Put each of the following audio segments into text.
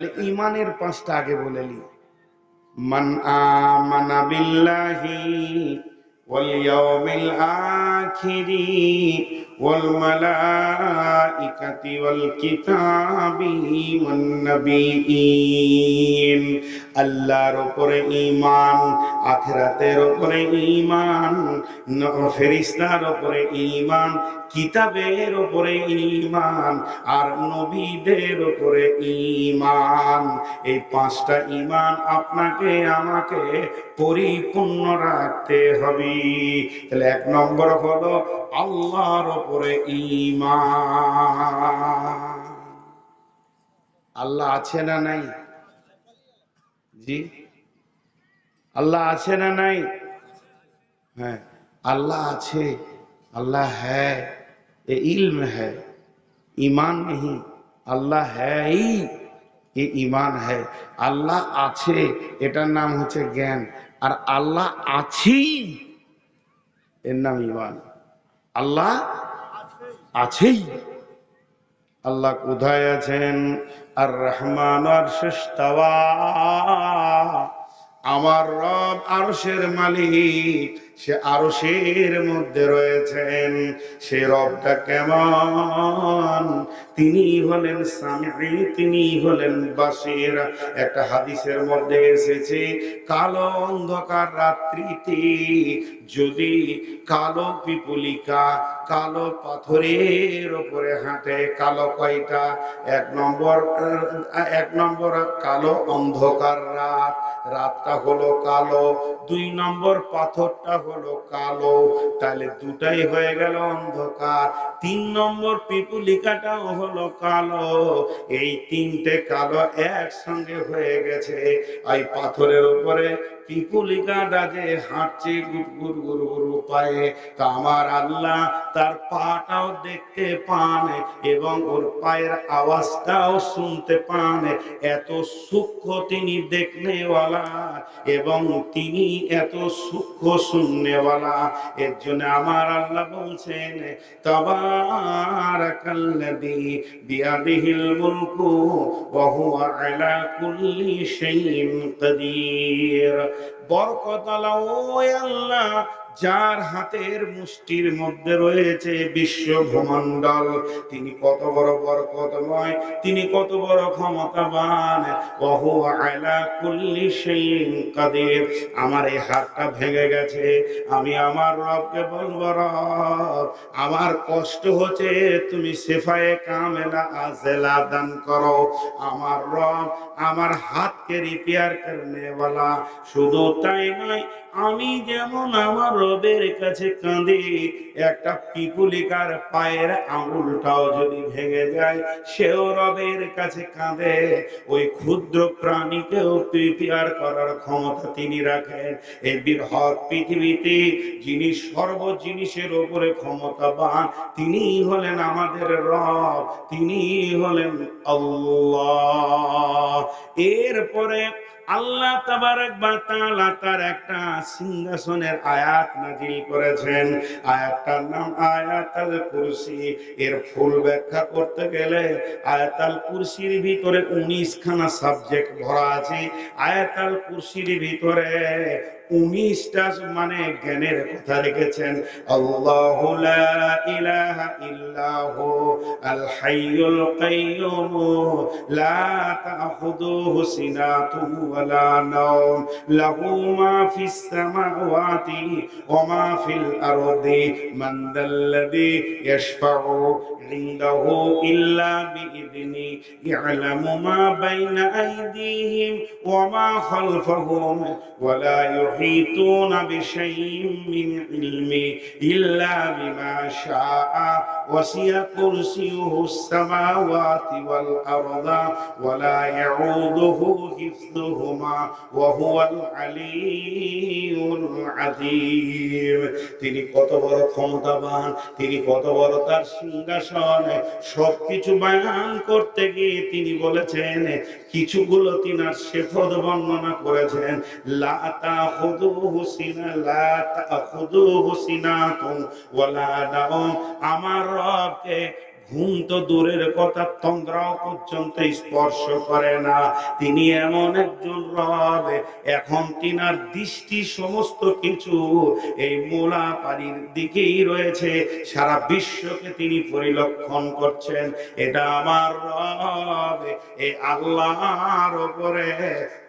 তাহলে ইমানের পাঁচটা আগে বলে নি মান আমানা বিল্লাহি ওয়াল ইয়াউমিল আখিরি ওয়াল মালাইকাতি ওয়াল কিতাবি ওয়ান নাবিয়িন। আল্লাহর উপরে ঈমান, আখিরাতের উপরে ঈমান ফেরেশতার উপরে ঈমান কিতাবের ওপরে ইমান আর নবীদের উপরে ইমান এই পাঁচটা ইমান আপনাকে, আমাকে পরিপূর্ণ রাখতে হবে। তাহলে এক নম্বর হলো আল্লাহর ওপরে ইমান আল্লাহ আছে না নাই? জি? আল্লাহ আছে না নাই? হ্যাঁ আল্লাহ আছে, আল্লাহ হ্যাঁ ये इल्म है ईमान नहीं अल्लाह है ही ये ईमान है আল্লাহ আছে এটার নাম হচ্ছে জ্ঞান আর আল্লাহ আছি এর নাম ইমান আল্লাহ আছেই আল্লাহ কোথায় আছেন আর রহমান আর শেষতাওয়া আমার রব আরশের মালিক, সে আরশের মধ্যে রয়েছেন। সে রবটা কেমন? তিনি হলেন সামি তিনি হলেন বাসির। একটা হাদিসের মধ্যে এসেছে, কালো অন্ধকার রাত্রিতে যদি কালো পিপুলিকা কালো পাথরের উপরে হাঁটে, কালো কয়টা? এক নম্বর এক নম্বর কালো অন্ধকার রাত। রাতটা হলো কালো, দুই নম্বর পাথরটা হলো কালো। তাহলে দুটাই হয়ে গেল অন্ধকার। তিন নম্বর পিপুলিকাটাও হলো কালো। এই তিনটে কালো একসঙ্গে হয়ে গেছে। এই পাথরের উপরে পিপুলিকাটা যে হাঁটছে গুড় গুড় গুড় পায়ে তা আমার আল্লাহ তার পাটাও দেখতে পান এবং ওর পায়ের আওয়াজটাও শুনতে পান। এত সূক্ষ্ম তিনি দেখনেওয়ালা এবং তিনি এত সূক্ষ্ম শুননেওয়ালা। এর জন্য আমার আল্লাহ বলছেন, তাবারাকাল্লাযী বিয়াদিহিল মুলকু ওয়া হুয়া আলা কুল্লি শাইইন কাদির। বরকতালা ওই আল্লাহ। যার হাতের মুষ্টির মধ্যে রয়েছে বিশ্ব ভূমণ্ডল তিনি কত বড় বরকতময় তিনি কত বড় ক্ষমতাবান। ওহু আলা কুল্লি শাইইন কাদির। আমার এই হাতটা ভেঙে গেছে, আমি আমার রবকে বলব, রব, আমার কষ্ট হচ্ছে, তুমি সেফায়ে কামেলা আজেলা দান করো। আমার রব, আমার হাতকে রিপেয়ার করনে वाला শুধু তাই নয় আমি যেমন আমার রবের কাছে কাঁদি, একটা পিপুলিকার পায়ের আঙুলটাও যদি ভেঙে যায়, সেও রবের কাছে কাঁদে। ওই ক্ষুদ্র প্রাণীকেও প্রিপেয়ার করার ক্ষমতা তিনি রাখেন। এই বৃহৎ পৃথিবীতে যিনি সর্ব জিনিসের উপরে ক্ষমতাবান তিনি হলেন আমাদের রব তিনি হলেন আল্লাহ। এরপরে আল্লাহ তাআলা তার একটা সিংহাসনের আয়াত নাজিল করেছেন। আয়াতটার নাম আয়াতাল কুরসি। এর ফুল ব্যাখ্যা করতে গেলে আয়াতাল কুরসির ভিতরে 19 খানা সাবজেক্ট ভরা আছে। আয়াতাল কুরসির ভিতরে উনিশটা মানে জ্ঞানের কথা রেখেছেন আল্লাহু ইলাহা ইল্লাহু, আল হাইয়ুল নাওম, লাহু মা ফিস সামাওয়াতি ওয়া মা ফিল আরদি, মান দাল্লাযী عنده إلا بإذنه يعلم ما بين أيديهم وما خلفهم ولا يحيطون بشيء من علمه إلا بما شاء وسع كرسيه السماوات والأرض ولا يعوده حفظهما وهو العلي العظيم তিনি কত বড় ক্ষমতাবান তিনি কত বড় তার সিংহাসন সবকিছু বায়ান করতে গিয়ে তিনি বলেছেন, কিছুগুলো তিনার শেফদ বর্ণনা করেছেন, লা তাখুদুহু সিনা, লা তাখুদুহু সিনাতুন ওয়ালা নাওম আমার রবকে ঘুম তো দূরের কথা, তন্দ্রাও পর্যন্ত স্পর্শ করে না। তিনি এমন একজন রব। এখন তিনার দৃষ্টি সমস্ত কিছু এই মোলা পানির দিকেই রয়েছে। সারা বিশ্বকে তিনি পরিলক্ষণ করছেন। এটা আমার রব। আল্লাহর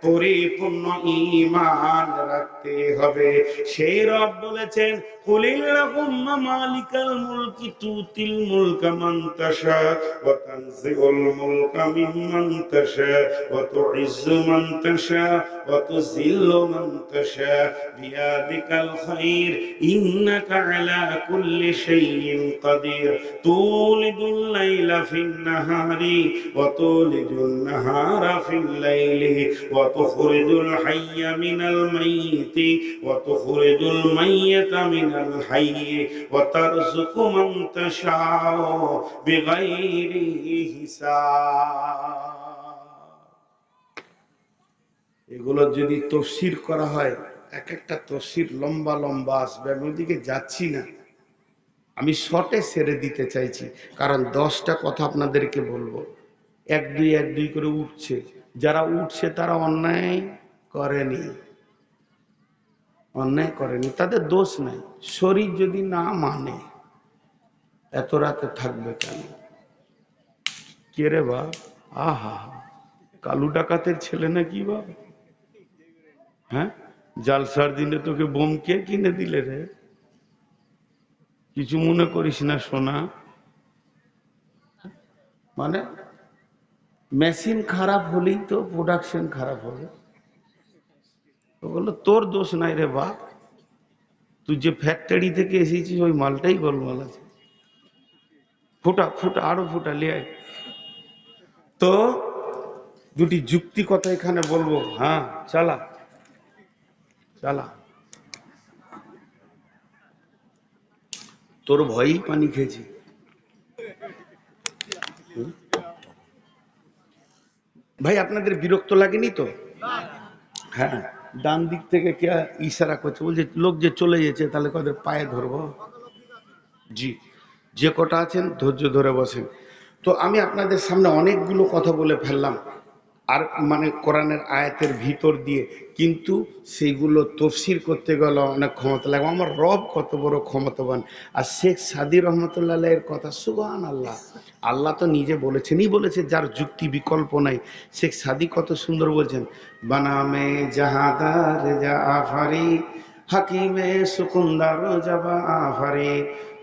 পরিপূর্ণ ঈমান রাখতে হবে। সেই রব বলেছেন কুলিল্লাহুম্মা মালিকাল মুলকি তুতিল মুলকা মান তাশা ওয়া الملك ممن تشاء وتعز من তুইজ্জু وتذل من تشاء بيدك الخير. إنك على كل شيء قدير. تولد الليل في النهار وتولد النهار في الليل وتخرج الحي من الميت وتخرج الميت من الحي وترزق من تشاء بغير حساب. এগুলো যদি তফসির করা হয়, এক একটা তফসির লম্বা লম্বা আসবে, আমি ওদিকে যাচ্ছি না। আমি শর্টে সেরে দিতে চাইছি, কারণ দশটা কথা আপনাদেরকে বলব। এক, দুই এক, দুই করে উঠছে। যারা উঠছে তারা অন্যায় করেনি। অন্যায় করেনি, তাদের দোষ নাই। শরীর যদি না মানে এত রাতে থাকবে কেন? কে রে বা আহা, কালু ডাকাতের ছেলে নাকি বা হ্যাঁ? জালসার দিনে তোকে বোম কে কিনে দিলে রে? কিছু মনে করিস না, সোনা। মানে মেশিন খারাপ হলেই তো প্রোডাকশন খারাপ হবে। বলল, তোর দোষ নাই রে বাপ। তুই যে ফ্যাক্টরি থেকে এসেছিস, ওই মালটাই গোলমাল আছে। ফুটা ফুটা, আরও ফুটা লিয়াই তো দুটি যুক্তি কথা এখানে বলব। হ্যাঁ চালা। চালা তোর ভয়েই পানি খেয়েছি ভাই আপনাদের বিরক্ত লাগেনি তো হ্যাঁ ডান দিক থেকে কে ইশারা করছে বলছে লোক যে চলে যেছে তাহলে কদের পায়ে ধরবো জি যে কটা আছেন ধৈর্য ধরে বসেন তো আমি আপনাদের সামনে অনেকগুলো কথা বলে ফেললাম আর মানে কোরআনের আয়াতের ভিতর দিয়ে, কিন্তু সেইগুলো তফসির করতে গেলে অনেক ক্ষমতা লাগে। আমার রব কত বড় ক্ষমতাবান। আর শেখ সাদি রহমতুল্লাহ এর কথা সুবাহান আল্লাহ আল্লাহ তো নিজে বলেছেনই বলেছে, যার যুক্তি বিকল্প নাই। শেখ সাদি কত সুন্দর বলছেন, বানামে জাহাদার যা আফারি, হাকিমে সুকুন্দার যাবা আফারি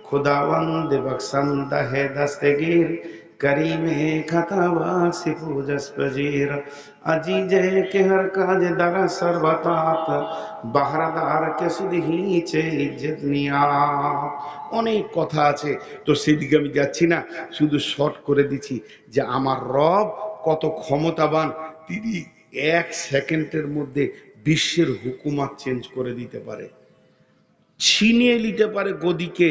খুদাওয়ান দেবাকসান দাহে দাস্তেগির করিমে খতাবা সিফুজস পজির আজিজে কে হর কাজ দারা সর্বতাত বাহরাদার কে সুদহিছে ইজ্জত নিয়া অনেক কথা আছে। তো সেদিকে আমি যাচ্ছি না, শুধু শর্ট করে দিছি যে আমার রব কত ক্ষমতাবান, তিনি এক সেকেন্ডের মধ্যে বিশ্বের হুকুমাত চেঞ্জ করে দিতে পারে। ছিনিয়ে নিতে পারে গদিকে।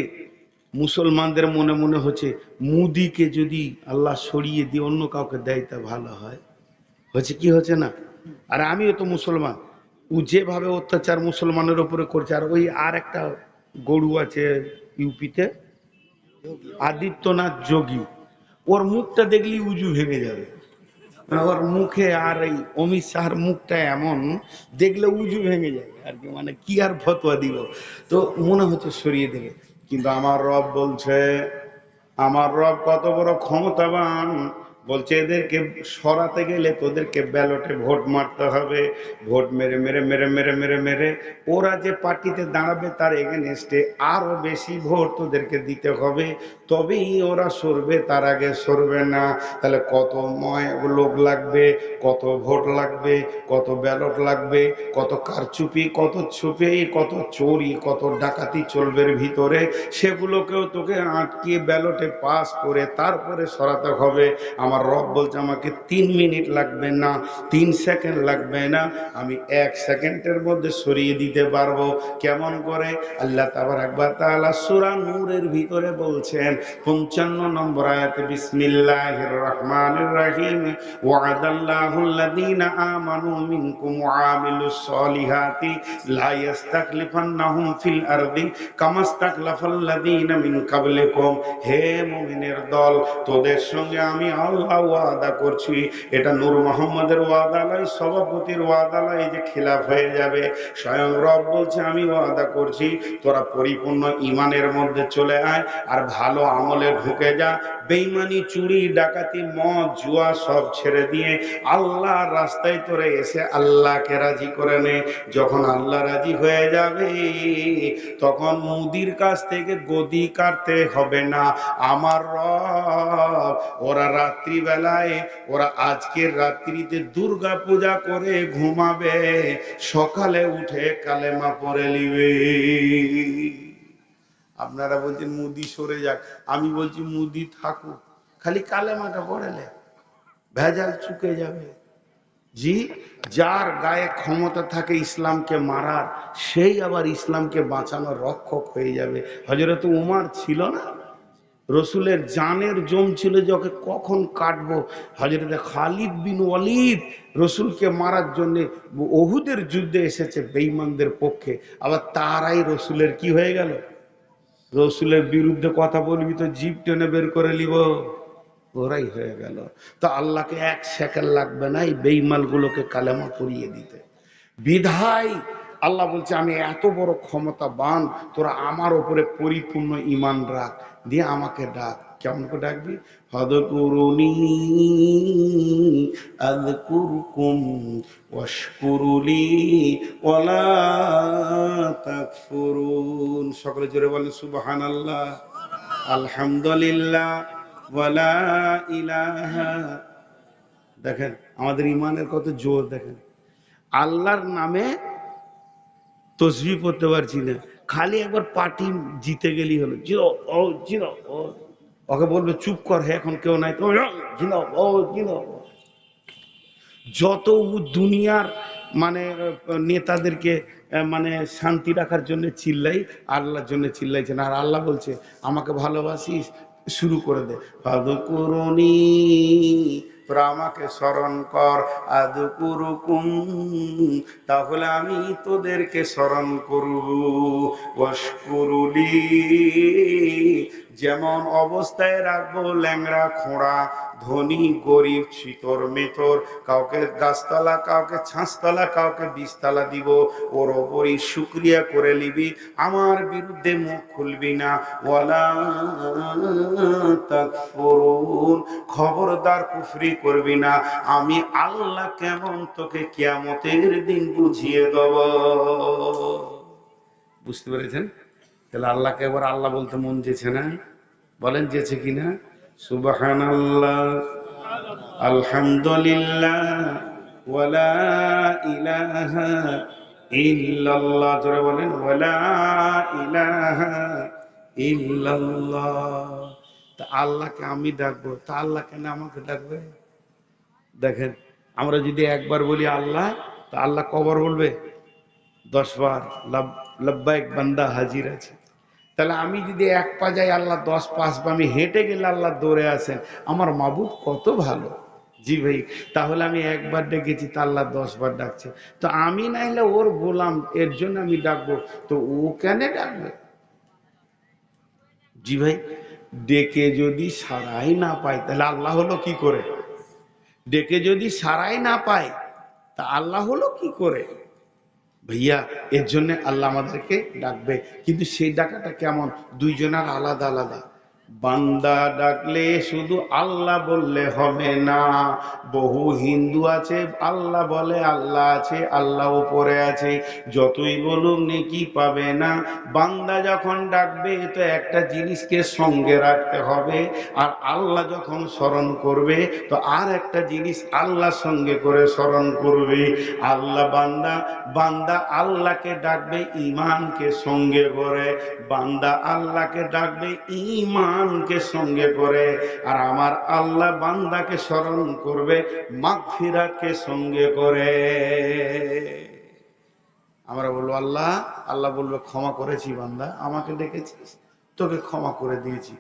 মুসলমানদের মনে মনে হচ্ছে মুদিকে যদি আল্লাহ সরিয়ে দিয়ে অন্য কাউকে দেয় তা ভালো হয়। হচ্ছে কি হচ্ছে না? আর আমিও তো মুসলমান। ও যেভাবে অত্যাচার মুসলমানের উপরে করছে, আর ওই আর একটা গরু আছে ইউপিতে, আদিত্যনাথ যোগী। ওর মুখটা দেখলি উজু ভেঙে যাবে। মানে ওর মুখে আর এই অমিত শাহর মুখটা এমন, দেখলে উজু ভেঙে যাবে। আর কি মানে কি আর ফতোয়া দিব? তো মনে হচ্ছে সরিয়ে দেবে। কিন্তু আমার রব বলছে আমার রব কত বড় ক্ষমতাবান বলছে, এদেরকে সরাতে গেলে তোদেরকে ব্যালটে ভোট মারতে হবে। ভোট মেরে মেরে মেরে মেরে মেরে মেরে। ওরা যে পার্টিতে দাঁড়াবে তার এগেনস্টে আরও বেশি ভোট তোদেরকে দিতে হবে। তবেই ওরা সরবে, তার আগে সরবে না। তাহলে কত ময় লোক লাগবে, কত ভোট লাগবে, কত ব্যালট লাগবে, কত কারচুপি, কত ছুপি, কত চোরি, কত ডাকাতি চলবে ভিতরে। সেগুলোকেও তোকে আটকিয়ে ব্যালটে পাস করে তারপরে সরাতে হবে। আমার আমার রব বলছে, আমাকে তিন মিনিট লাগবে না, তিন সেকেন্ড লাগবে না, আমি এক সেকেন্ডের মধ্যে সরিয়ে দিতে পারব। কেমন করে? আল্লাহ তাবার একবার তাআলা সূরা নূরের ভিতরে বলছেন, পঞ্চান্ন নম্বর আয়াতে, বিসমিল্লাহির রহমানির রহিম, ওয়াদাল্লাহু আল্লাযীনা আমানু মিনকুম সলিহাতি ফিল আরদি মিন হে মুমিনের দল, তোদের সঙ্গে আমি আল্লাহ ওয়াদা করছি। এটা নূর মোহাম্মদের ওয়াদা সভাপতির ওয়াদা যে খিলাফ হয়ে যাবে। স্বয়ং রব বলছে, আমি ওয়াদা করছি, তোরা পরিপূর্ণ ইমানের মধ্যে চলে আয় আর ভালো আমলে ঢুকে যা। বেইমানি চুরি, ডাকাতি, মদ, জুয়া সব ছেড়ে দিয়ে আল্লাহর রাস্তায় তোরে এসে আল্লাহকে রাজি করে নে। যখন আল্লাহ রাজি হয়ে যাবে, তখন মুদির কাছ থেকে গদি কাটতে হবে না। আমার রব, ওরা রাত্রিবেলায়। ওরা আজকের রাত্রিতে দুর্গা পূজা করে ঘুমাবে। সকালে উঠে কালেমা পড়ে নিবে। আপনারা বলছেন, মুদি সরে যাক। আমি বলছি, মুদি থাকুক। খালি কালেমাটা পড়েলে ভেজাল চুকে যাবে। জি, যার গায়ে ক্ষমতা থাকে ইসলামকে মারার, সেই আবার ইসলামকে বাঁচানোর রক্ষক হয়ে যাবে। হজরত উমার ছিল না? রসুলের জানের জম ছিল যে ওকে কখন কাটবো? হজরত খালিদ বিন ওয়ালিদ রসুলকে মারার জন্য ওহুদের যুদ্ধে এসেছে বেঈমানদের পক্ষে। আবার তারাই রসুলের কি হয়ে গেল? রসুলের বিরুদ্ধে কথা বলবি তো জিপ টেনে বের করে নিব। ওরাই হয়ে গেল। তো আল্লাহকে এক সেকেন্ড লাগবে না এই বেইমালগুলোকে কালেমা পরিয়ে দিতে। বিধায় আল্লাহ বলছে, আমি এত বড় ক্ষমতাবান, তোরা আমার ওপরে পরিপূর্ণ ইমান রাখ। দিয়ে আমাকে ডাক। কেমন করে ডাকবি? হদকুরুনি আযকুরকুম ওয়াশকুরুলি ওয়ালা তাকফুরুন। সকলে জোরে বলেন, সুবহানাল্লাহ। আলহামদুলিল্লাহ ওয়ালা ইলাহা। দেখেন, আমাদের ইমানের কত জোর, দেখেন। আল্লাহর নামে তসবি পড়তে পারছি না। খালি একবার পার্টি জিতে গেলি হলো। জিনো, ও জিনো, ও। ওকে বলবে, চুপ কর, হে, এখন কেউ নাই তো জিনো, ও, জিনো। যত দুনিয়ার মানে নেতাদেরকে মানে শান্তি রাখার জন্য চিল্লাই, আল্লাহর জন্য চিল্লাইছেন। আর আল্লাহ বলছে, আমাকে ভালোবাসিস, শুরু করে দে। ফাদকুরুনি আমাকে স্মরণ কর। আদুকুরুকুম তাহলে আমি তোদেরকে স্মরণ করব ওয়াশকুরুলি যেমন অবস্থায় রাখব ল্যাংড়া, খোঁড়া, ধনী, গরিব চিতর মেতর কাউকে গাছতলা, কাউকে ছাঁচতলা, কাউকে বীজতলা দিব। ওর ওপরই শুক্রিয়া করে নিবি। আমার বিরুদ্ধে মুখ খুলবি না। খবরদার কুফরি করবি না। আমি আল্লাহ কেমন তোকে কিয়ামতের দিন বুঝিয়ে দেব। বুঝতে পেরেছেন? তাহলে আল্লাহকে এবার আল্লাহ বলতে মন যেছে না? বলেন যেছে কিনা সুবাহান আল্লাহ আলহামদুলিল্লাহ ওয়ালা ইলাহা ইল্লাল্লাহ। জোরে বলেন ওয়ালা ইলাহা ইল্লাল্লাহ। তা আল্লাহকে আমি ডাকবো, তা আল্লাহ কেন আমাকে ডাকবে? দেখেন, আমরা যদি একবার বলি আল্লাহ, তা আল্লাহ কবার বলবে? দশ বার। লব্বাইক বান্দা হাজির আছে। তাহলে আমি যদি এক পা যাই, আল্লাহ দশ পা আমি হেঁটে গেলে আল্লাহ দৌড়ে আসেন। আমার মাবুদ কত ভালো। জি ভাই, তাহলে আমি একবার ডেকেছি, তা আল্লাহ দশ বার ডাকছে। তো আমি নাইলে ওর গোলাম, এর জন্য আমি ডাকবো। তো ও কেন ডাকবে? জি ভাই, ডেকে যদি সারাই না পাই তাহলে আল্লাহ হলো কি করে? ডেকে যদি সারাই না পায়, তা আল্লাহ হলো কি করে? ভাইয়া এর জন্য আল্লাহ আমাদেরকে ডাকবে। কিন্তু সেই ডাকাটা কেমন? দুইজনের আলাদা আলাদা। বান্দা ডাকলে শুধু আল্লাহ বললে হবে না। বহু হিন্দু আছে, আল্লাহ বলে আল্লাহ আছে, আল্লাহ উপরে আছে, যতই বলুক নেকি পাবে না। বান্দা যখন ডাকবে, তো একটা জিনিসকে সঙ্গে রাখতে হবে, আর আল্লাহ যখন স্মরণ করবে, তো আর একটা জিনিস আল্লাহ সঙ্গে করে স্মরণ করবে। আল্লাহ বান্দা বান্দা আল্লাহকে ডাকবে ইমানকে সঙ্গে করে। বান্দা আল্লাহকে ডাকবে ইমান ইমানকে সঙ্গে করে, আর আমার আল্লাহ বান্দাকে স্মরণ করবে, মাগফিরাতকে সঙ্গে করে। আমরা বলব, আল্লাহ আল্লাহ বলবে, ক্ষমা করেছি বান্দা, আমাকে ডেকেছিস, তোকে ক্ষমা করে দিয়েছি।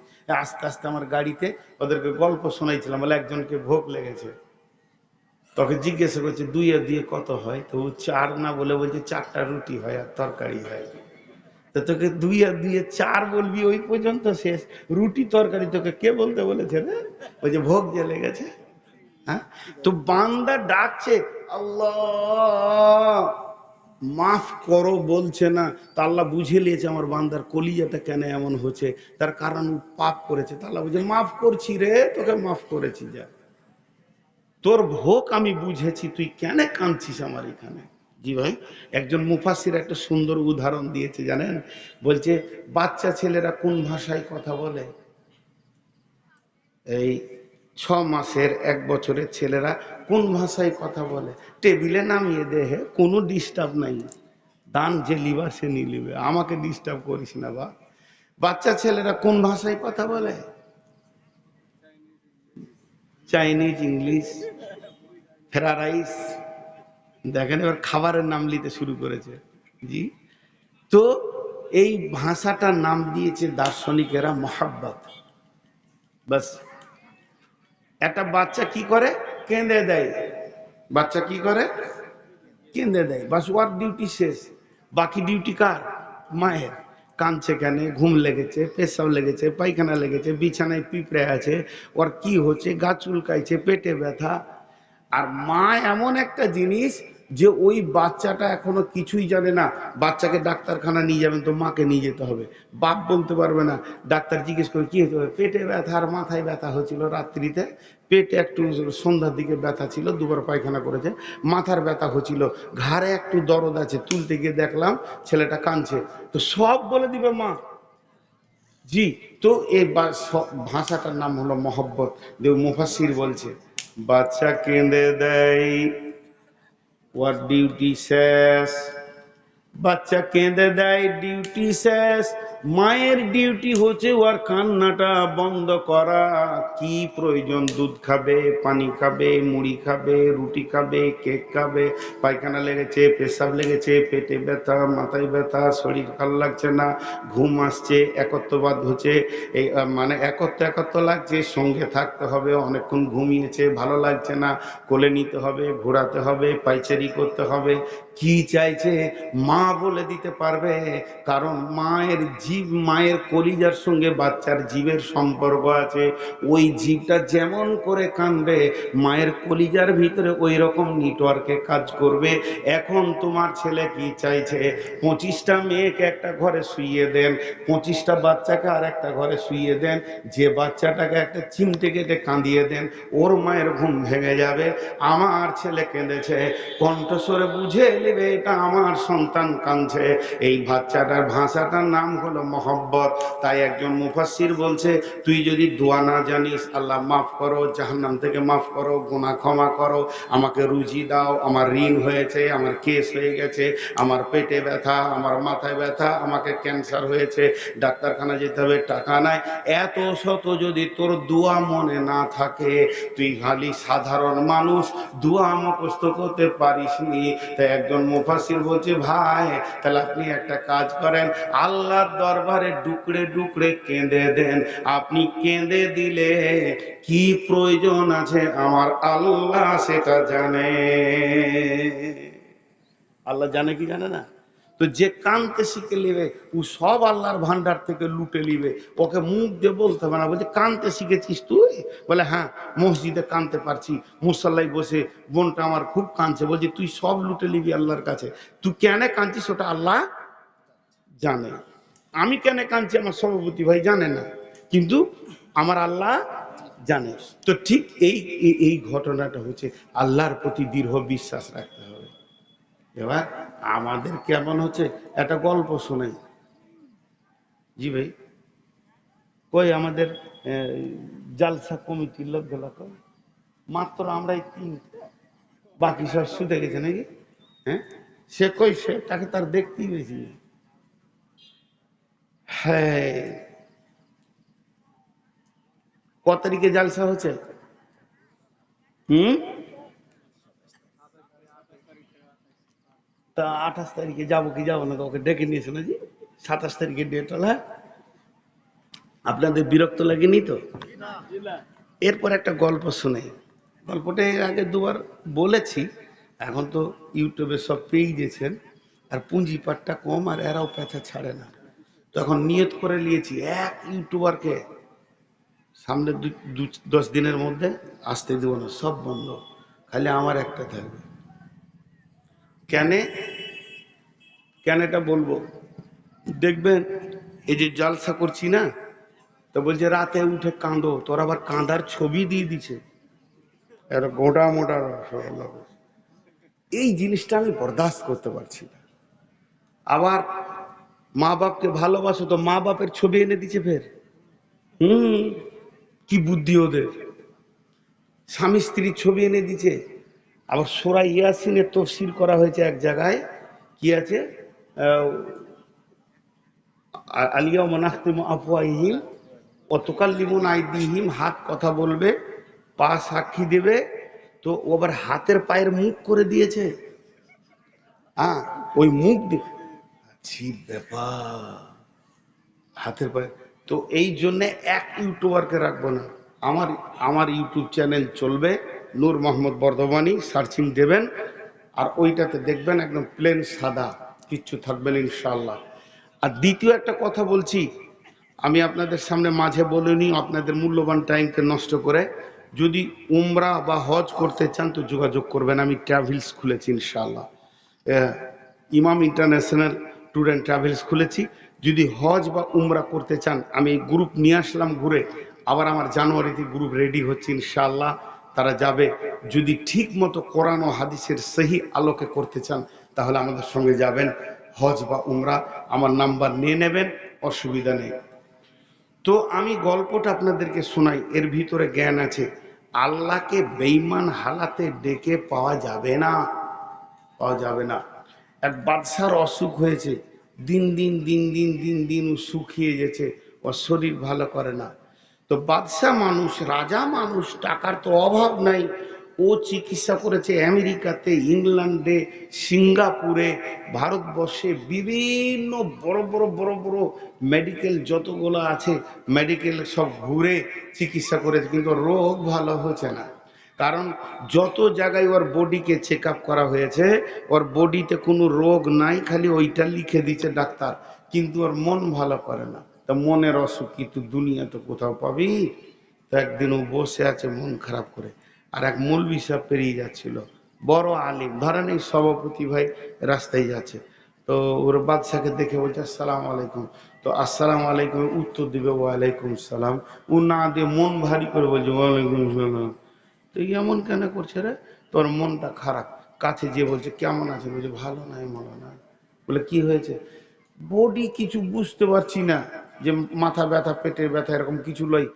আস্তে আস্তে আমার গাড়িতে ওদেরকে গল্প শোনাইছিলাম, বলে একজনকে ভোগ লেগেছে। তোকে জিজ্ঞাসা করছে দুই দিয়ে কত হয়? তো চার না বলে বলছে, চারটা রুটি হয় আর তরকারি হয়। তো তোকে দুই আর দিয়ে চার বলবি, ওই পর্যন্ত শেষ। রুটি তরকারি তোকে কে বলতে বলেছে রে? ওই যে ভোগ যে গেছে হ্যাঁ? তো বান্দা ডাকছে, আল্লাহ, মাফ করো, বলছে না। তা আল্লাহ বুঝে নিয়েছে আমার বান্দার কলিজাটা কেন এমন হচ্ছে? তার কারণ পাপ করেছে। তা আল্লাহ বুঝে মাফ করছি রে, তোকে মাফ করেছি, যা। তোর ভোগ আমি বুঝেছি, তুই কেন কাঁদছিস আমার এখানে? জি ভাই, একজন মুফাসির একটা সুন্দর উদাহরণ দিয়েছে, জানেন? বলছে, বাচ্চা ছেলেরা কোন ভাষায় কথা বলে? এই ছ মাসের এক বছরের ছেলেরা কোন ভাষায় কথা বলে? টেবিলে নামিয়ে দেহে কোনো ডিস্টার্ব নাই। দান যে লিবা, সে নিয়ে লিবে। আমাকে ডিস্টার্ব করিস না, বা। বাচ্চা ছেলেরা কোন ভাষায় কথা বলে? চাইনিজ ইংলিশ ফেরা রাইস দেখেন, এবার খাবারের নাম নিতে শুরু করেছে। জি? তো এই ভাষাটার নাম দিয়েছে দার্শনিকেরা মহাব্বত। বাস, একটা বাচ্চা কি করে? কেঁদে দেয়। বাচ্চা কি করে? কেঁদে দেয়। বাস ওয়ার ডিউটি শেষ। বাকি ডিউটি কার? মায়ের। কাঁদছে কেন? ঘুম লেগেছে, পেশাব লেগেছে, পায়খানা লেগেছে, বিছানায় পিঁপড়ে আছে। ওর কি হচ্ছে? গা চুলকাইছে, পেটে ব্যথা। আর মা এমন একটা জিনিস যে ওই বাচ্চাটা এখনও কিছুই জানে না, বাচ্চাকে ডাক্তারখানা নিয়ে যাবেন তো মাকে নিয়ে যেতে হবে। বাপ বলতে পারবে না, ডাক্তার জিজ্ঞেস করে কি হতে পেটে ব্যথা আর মাথায় ব্যথা হচ্ছিল রাত্রিতে। পেটে একটু সন্ধ্যার দিকে ব্যথা ছিল, দুবার পায়খানা করেছে। মাথার ব্যথা হচ্ছিল ঘাড়ে একটু দরদ আছে, তুলতে গিয়ে দেখলাম ছেলেটা কাঁদছে। তো সব বলে দিবে মা। জি, তো এই ভাষাটার নাম হলো মহব্বত। দেব মুফাসির বলছে, বাচ্চা কেঁদে দেয় ওয়ার ডিউটি শেষ বাচ্চা কেঁদে দেয় ডিউটি শেষ মায়ের ডিউটি হচ্ছে ওর কান্নাটা বন্ধ করা। কি প্রয়োজন? দুধ খাবে, পানি খাবে, মুড়ি খাবে, রুটি খাবে, কেক খাবে, পায়খানা লেগেছে, পেশাব লেগেছে, পেটে ব্যথা, মাথায় ব্যথা, শরীর ভালো লাগছে না, ঘুম আসছে, একত্ববাদ হচ্ছে। এই মানে একত্র একত্র লাগছে, সঙ্গে থাকতে হবে, অনেকক্ষণ ঘুমিয়েছে, ভালো লাগছে না, কোলে নিতে হবে, ঘোরাতে হবে পাইচারি করতে হবে। কি চাইছে? মা বলে দিতে পারবে, কারণ মায়ের জীব মায়ের কলিজার সঙ্গে বাচ্চার জীবের সম্পর্ক আছে। ওই জীবটা যেমন করে কাঁদবে, মায়ের কলিজার ভিতরে ওই রকম নেটওয়ার্কে কাজ করবে। এখন তোমার ছেলে কি চাইছে? পঁচিশটা মেয়েকে একটা ঘরে শুইয়ে দেন, পঁচিশটা বাচ্চাকে আর একটা ঘরে শুইয়ে দেন। যে বাচ্চাটাকে একটা চিমটে কেটে কাঁদিয়ে দেন, ওর মায়ের ঘুম ভেঙে যাবে। আমার ছেলে কেঁদেছে, কণ্ঠস্বরে বুঝে নেবে এটা আমার সন্তান কাঁদছে। এই বাচ্চাটার ভাষাটার নাম হলো মহব্বত। তাই একজন মুফাসির বলছে, তুই যদি দোয়া না জানিস, আল্লাহ মাফ করো, জাহান্নাম থেকে মাফ করো, গুনাহ ক্ষমা করো, আমাকে রুজি দাও, আমার ঋণ হয়েছে, আমার কেস হয়ে গেছে, আমার পেটে ব্যথা, আমার মাথায় ব্যথা, আমাকে ক্যান্সার হয়েছে, ডাক্তারখানা যেতে হবে, টাকা নাই। এত শত যদি তোর দোয়া মনে না থাকে, তুই খালি সাধারণ মানুষ, দোয়া মুখস্থ করতে পারিসনি তাই একজন মুফাসির বলছে, ভাই, তাহলে আপনি একটা কাজ করেন, আল্লাহর দরবারে ডুকরে ডুকরে কেঁদে দেন। আপনি কেঁদে দিলে কি প্রয়োজন আছে? আমার আল্লাহ সেটা জানে। আল্লাহ জানে কি জানে না? তো যে কানতে শিখে নেবে, ও সব আল্লাহর ভান্ডার থেকে লুটে নিবে। ওকে মুখ দিয়ে বলতে হবে না, বলছে, কানতে শিখেছিস তুই? বলে হ্যাঁ মসজিদে কানতে পারছি। মুসাল্লাই বসে বোনটা আমার খুব কাঁদছে। বলছে, তুই সব লুটে নিবি আল্লাহর কাছে। তুই কেন কাঁদছিস? ওটা আল্লাহ জানে। আমি কেন কাঁদছি আমার সভাপতি ভাই জানে না। কিন্তু আমার আল্লাহ জানে। তো ঠিক এই, এই- এই ঘটনাটা হচ্ছে আল্লাহর প্রতি দৃঢ় বিশ্বাস রাখতে হবে। এবার আমাদের কেমন হচ্ছে? একটা গল্প শোনাই। জি ভাই। কই আমাদের জালসা কমিটির লোকগুলা কই মাত্র আমরাই তিন বাকি সব শুতে গেছে নাকি? হ্যাঁ? সে কই সে? তাকে তার দেখতেই বেশি হ্যাঁ। ক তারিখে জালসা হচ্ছে হুম? তা আঠাশ তারিখে যাব কি যাব না ওকে ডেকে নিয়েছে না জি সাতাশ তারিখে ডেট হল হ্যাঁ? আপনাদের বিরক্ত লাগেনি তো? এরপর একটা গল্প শুনে। গল্পটা এর আগে দুবার বলেছি, এখন তো ইউটিউবে সব পেয়ে গেছেন আর পুঁজিপাটটা কম আর এরাও পেঁচা ছাড়ে না। তখন নিয়ত করে নিয়েছি এক ইউটিউবারকে সামনে দশ দিনের মধ্যে আসতে দেবো না, সব বন্ধ। খালি আমার একটা থাকবে। কেন? কেন এটা বলব? দেখবেন, এই যে জলসা করছি না, তো বলছে, রাতে উঠে কাঁদো, তোর আবার কাঁদার ছবি দিয়ে দিছে। একটা গোটা মোটা এই জিনিসটা আমি বরদাস্ত করতে পারছি না। আবার মা বাপকে ভালোবাসো তো মা বাপের ছবি এনে দিছে ফের। হুম, কি বুদ্ধি ওদের। স্বামী স্ত্রীর ছবি এনে দিছে। আবার সোরা ইয়াসিনের তফসির করা হয়েছে এক জায়গায়। কি আছে? আলিয়া মনাখতিম আফওয়াহিম অতকাল্লিমুন আইদিহিম। হাত কথা বলবে, পা সাক্ষী দেবে। তো ও আবার হাতের পায়ের মুখ করে দিয়েছে। হ্যাঁ ওই মুখ ছি ব্যাপার। হাতের পায়ে। তো এই জন্য এক ইউটিউবারকে রাখব না। আমার আমার ইউটিউব চ্যানেল চলবে। নূর মোহাম্মদ বর্ধমানি সার্চিং দেবেন। আর ওইটাতে দেখবেন একদম প্লেন সাদা। কিচ্ছু থাকবে না ইনশাল্লাহ আর দ্বিতীয় একটা কথা বলছি। আমি আপনাদের সামনে মাঝে বলিনি আপনাদের মূল্যবান টাইমকে নষ্ট করে। যদি উমরা বা হজ করতে চান তো যোগাযোগ করবেন। আমি ট্রাভেলস খুলেছি ইনশাল্লাহ ইমাম ইন্টারন্যাশনাল ট্যুর অ্যান্ড ট্রাভেলস খুলেছি। যদি হজ বা উমরা করতে চান, আমি গ্রুপ নিয়ে আসলাম ঘুরে। আবার আমার জানুয়ারিতে গ্রুপ রেডি হচ্ছে ইনশাআল্লাহ, তারা যাবে। যদি ঠিক মতো কোরআন ও হাদিসের সহি আলোকে করতে চান, তাহলে আমাদের সঙ্গে যাবেন হজ বা উমরা। আমার নাম্বার নিয়ে নেবেন, অসুবিধা নেই। তো আমি গল্পটা আপনাদেরকে শোনাই, এর ভিতরে জ্ঞান আছে, আল্লাহকে বেইমান হালাতে ডেকে পাওয়া যাবে না। পাওয়া যাবে না। এক বাদশার অসুখ হয়েছে। দিন দিন দিন দিন দিন দিন শুকিয়ে গেছে। ওর শরীর ভালো করে না। তো বাদশাহ মানুষ, রাজা মানুষ, টাকার তো অভাব নাই। ও চিকিৎসা করেছে আমেরিকাতে, ইংল্যান্ডে, সিঙ্গাপুরে, ভারতবর্ষে, বিভিন্ন বড় বড় বড় বড় মেডিকেল যতগুলো আছে মেডিকেল সব ঘুরে চিকিৎসা করেছে। কিন্তু রোগ ভালো হচ্ছে না। কারণ যত জায়গায় ওর বডিকে চেক করা হয়েছে, ওর বডিতে কোনো রোগ নাই, খালি ওইটা লিখে দিচ্ছে ডাক্তার। কিন্তু ওর মন ভালো করে না। তা মনের অসুখ কি তুই দুনিয়াতে কোথাও পাবি? তো একদিন ও বসে আছে মন খারাপ করে। আর এক মৌলবি সাহেব পেরিয়ে যাচ্ছিল। বড় আলিম। ধরেন এই সভাপতি ভাই রাস্তায় যাচ্ছে। তো ওর বাদশাকে দেখে বলছে, আসসালাম আলাইকুম। তো আসসালাম আলাইকুম উত্তর দিবে, ওয়ালাইকুম সালাম। ও না দিয়ে মন ভারী করে বলছে, ওয়ালাইকুম সালাম। তো এমন কেন করছে রে? তোর মনটা খারাপ। কাছে যে বলছে, কেমন আছে? বলছে, ভালো নাই, মনে না বলে, কি হয়েছে? বডি কিছু বুঝতে পারছি না যে মাথা ব্যথা, পেটের ব্যথা, এরকম কিছু লই।